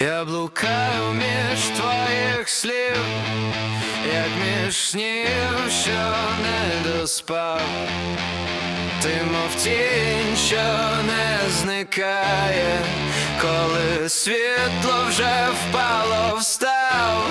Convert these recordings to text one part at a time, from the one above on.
Я блукаю між твоїх слів, як між снів, що не доспав, ти мов тінь, що не зникає, коли світло вже впало, встав,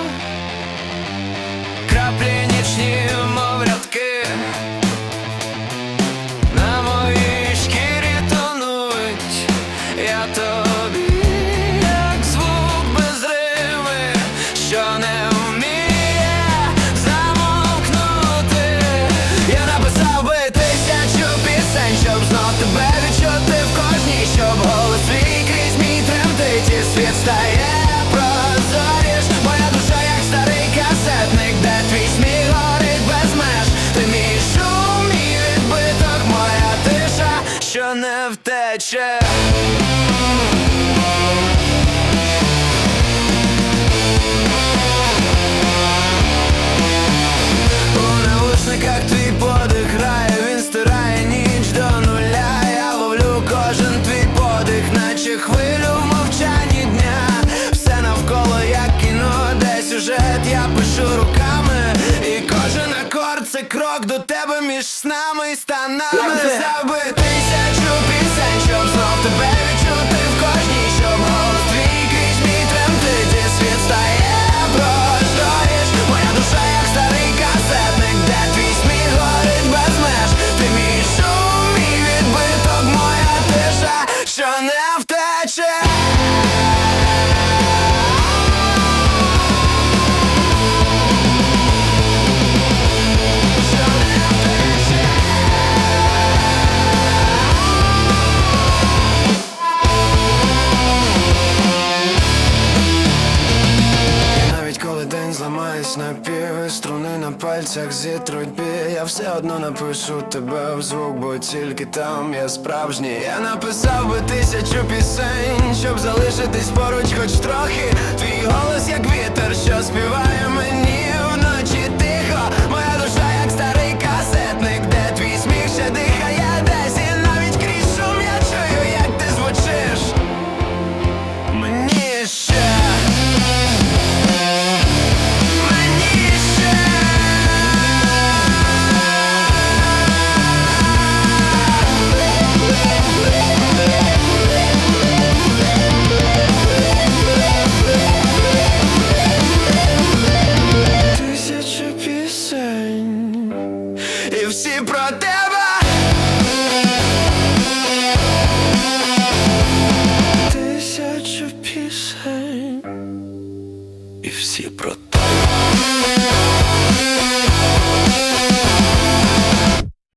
що не втече. У навушниках твій подих грає, він стирає ніч до нуля. Я ловлю кожен твій подих, наче хвилю в мовчанні дня. Все навколо як кіно, де сюжет, я пишу руками. І кожен акорд це крок до тебе нами станами. Написав би зламаюсь на пів і Струни на пальцях зітруть бій Я все одно напишу тебе в звук, бо тільки там я справжній. Я написав би тисячу пісень, щоб залишитись поруч хоч трохи всі про тебе. Тисячу пісень. І всі про тебе